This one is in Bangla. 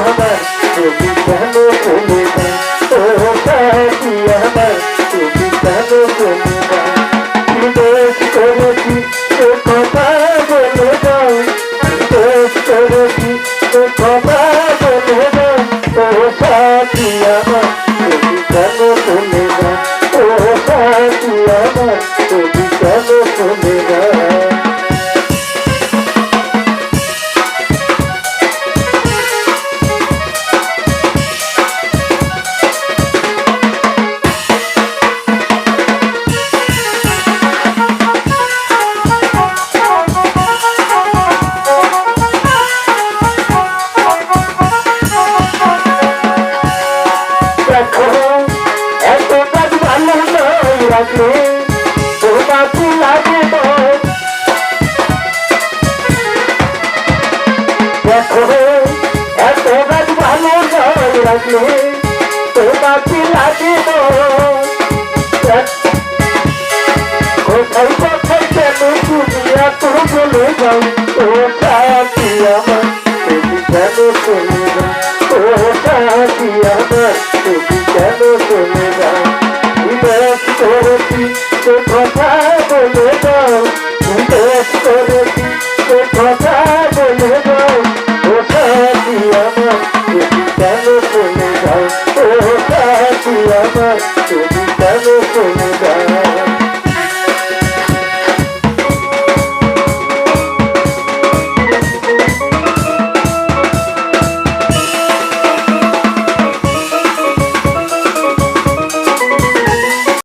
আমার তুমি কেন চলে না ও পাখি আমার তুমি কেন চলে না বিদেশ করেছি সে কথা বলে দাও বিদেশ করেছি সে কথা বলে দাও ও সাথী আমার দেখো, এত গাছ ভালো জল রাখলে তোমাকে লাগিব? কোথায় কোথায় কেন তুমি এত চলে যাও? ও কাকি কথা বলে যাও। সাথী আমার তুমি কেন